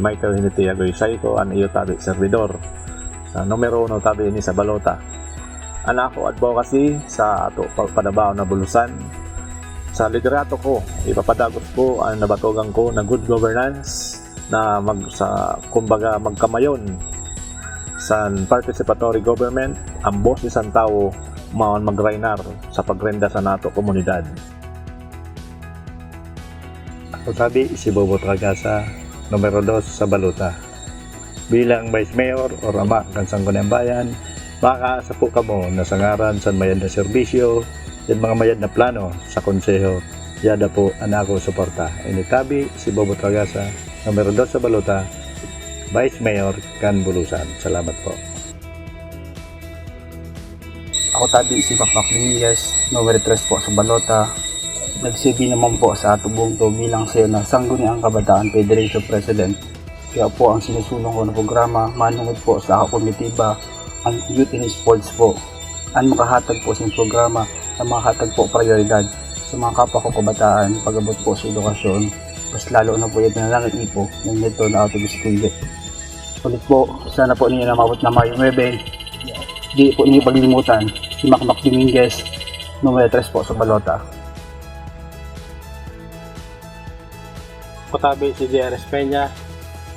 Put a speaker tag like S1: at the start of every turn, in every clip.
S1: Michael Hinitiago Isaiko an iyo tabi servidor. Sa numero 1 tabi ini sa balota. Ana ako advocacy sa ato pagpadabaw na bulusan. Sa liderato ko ipapadagos ko ang nabatogan ko na good governance na mag sa kumbaga magkamayon sa participatory government. Ang boses ang tao maon magrainar sa pagrenda sa nato komunidad. Ako sabi si Bobo Tragasa numero 2 sa Baluta. Bilang Vice Mayor o Ama ng Sanggunang Bayan makaasa po kamo na sangaran sa mayad na serbisyo yung mga mayad na plano sa konseho. Yada po anako suporta. Initabi si Bobo Tragasa numero 2 sa Baluta Vice Mayor Kan Bulusan. Salamat po.
S2: Ako tabi si Makmak Dominguez, numero 3 po sa Balota. Nagsibi naman po sa ato buong to bilang sayo na Sangguniang Kabataan Federation President. Kaya po ang sinusulong ko na programa, manungod po sa komitiba, ang Youth in Sports po. Ang makahatag po sa programa na makahatag po prioridad sa mga kapwa ko kabataan pagabot po sa edukasyon. Mas lalo na po yung pinalangit ipo ng nito na auto biskulit. Ulit po, sana po ninyo na mabot na Mayo 9 di po niyo paglilimutan si Macmac Dominguez, numero 3 po sa Balota.
S3: Kutabi si JRS Peña,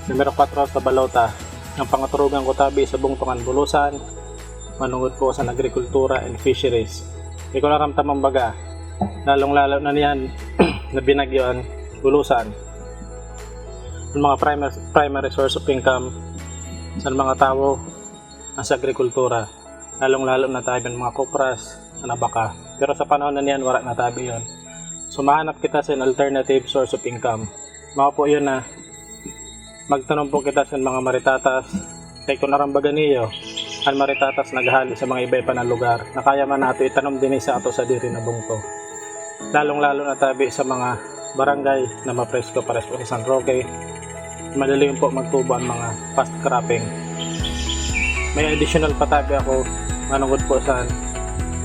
S3: numero 4 sa Balota, ang pangaturugang Kutabi sa Bungtungan Bulusan, manungod po sa agrikultura and fisheries. Di ko naramtamang baga, lalong lalo na niyan na binagyoan Bulusan. Ang mga primary, primary source of income sa mga tao nasa agrikultura. Lalong lalo na tayo ng mga kopras, na baka. Pero sa panahon na niyan, wala na tayo yun. So mahanap kita sa an alternative source of income. Mga po yun na magtanong po kita sa mga maritatas. Kay kung narambagan niyo, ang maritatas naghali sa mga iba pa na lugar na kaya man nato itanom din sa ato sa diri na bungto. Lalong lalo na tabi sa mga barangay na mapresko para sa San Roque. Madali po magtubo ang mga fast cropping. May additional patabi ako manungod po sa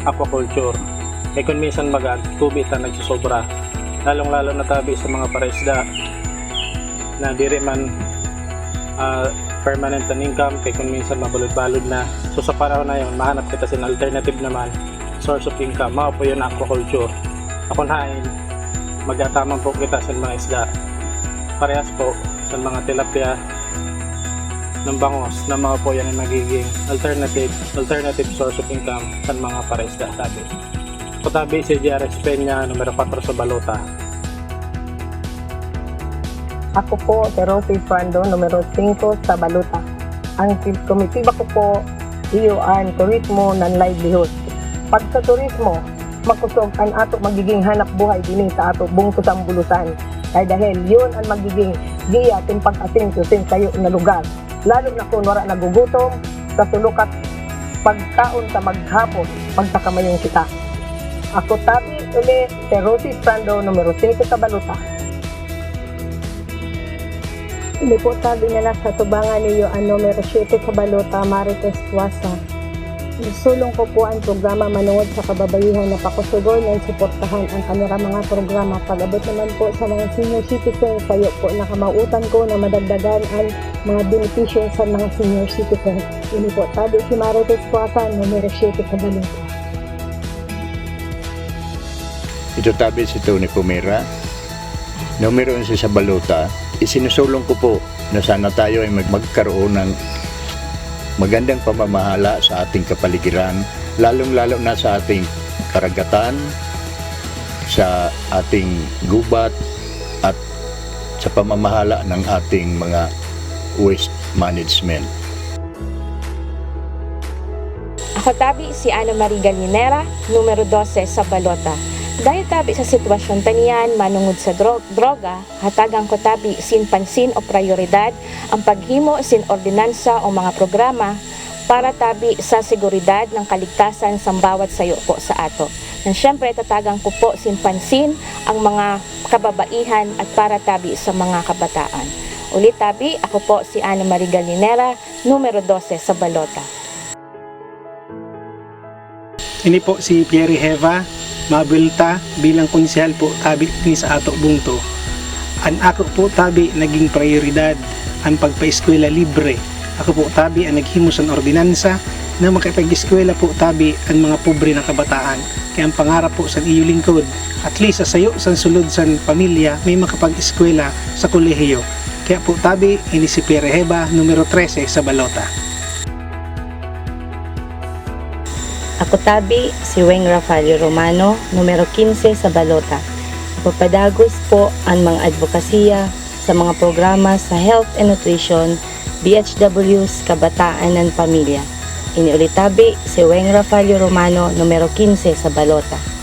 S3: aquaculture. Kaya kung minsan magaan, tubig na nagsusobra. Lalong lalo na tabi sa mga paresda na diri man ah, permanent ang income kaya kung minsan mabalod-balod na. So sa panahon na yun, mahanap kita sa alternative naman source of income. Mao po yun aquaculture. Ako hain, magataman po kita sa mga isda. Parehas po sa mga tilapia, ng bangos na mga po yan ang nagiging alternative alternative source of income sa mga paresda sabi. Kutabi si JRX Peña, numero 4 sa Balota.
S4: Ako po, si Rosie Fando, numero 5 sa Baluta. Ang komitiba ko po, iyo turismo ng livelihood. Pag sa turismo, makusog ang ato magiging hanap buhay din sa ato bungkusang bulusan. Kaya dahil yun ang magiging giya ting pag-ating susin kayo na lugar. Lalo na kung wala nagugutom, sa sulukat pagkaon sa maghapon, magtakamayong kita. Ako tabi uli si Rosie Fando, numero 5 sa Baluta. Sabi nila sa tubangan niyo ang numero 7 sa Balota, Marites Tuasa. Sulong ko po ang programa manungod sa kababayihan na pakusugol ng suportahan ang kanila mga programa. Pag-abot naman po sa mga senior citizen, kayo po nakamautan ko na madagdagan ang mga benepisyo sa mga senior citizen. Ini po sabi si Marites Tuasa, numero 7 sa Balota.
S5: Ito tabi si Tony Pumira. Numero 11 sa Baluta. Isinusulong ko po na sana tayo ay mag- magkaroon ng magandang pamamahala sa ating kapaligiran, lalong-lalo na sa ating karagatan, sa ating gubat, at sa pamamahala ng ating mga waste management.
S6: Ako tabi si Ana Marie Galinera, numero 12 sa Balota. Dahil tabi sa sitwasyon taniyan, manungod sa dro- droga, hatagang ko tabi sin pansin o prioridad ang paghimo sin ordinansa o mga programa para tabi sa seguridad ng kaligtasan sa bawat sayo po sa ato. And syempre, tatagang ko po sin pansin ang mga kababaihan at para tabi sa mga kabataan. Ulit tabi, ako po si Ana Marie Galinera, numero 12 sa Balota.
S7: Ini po si Pierre Heva, mabilta bilang konsehal po tabi ni sa ato bungto. An ako po tabi naging prioridad ang pagpaeskwela libre. Ako po tabi ang naghimo sa ordinansa na makipag-eskwela po tabi ang mga pobre na kabataan. Kaya ang pangarap po sa iyo lingkod, at least sa sayo sa sulod sa pamilya may makapag-eskwela sa kolehiyo. Kaya po tabi, ini si Pierre numero 13 sa Balota.
S8: Ako tabi si Weng Rafael Romano, numero 15 sa Balota. Papadagos po ang mga advokasya sa mga programa sa health and nutrition, BHWs, kabataan ng pamilya. Iniulitabi si Weng Rafael Romano, numero 15 sa Balota.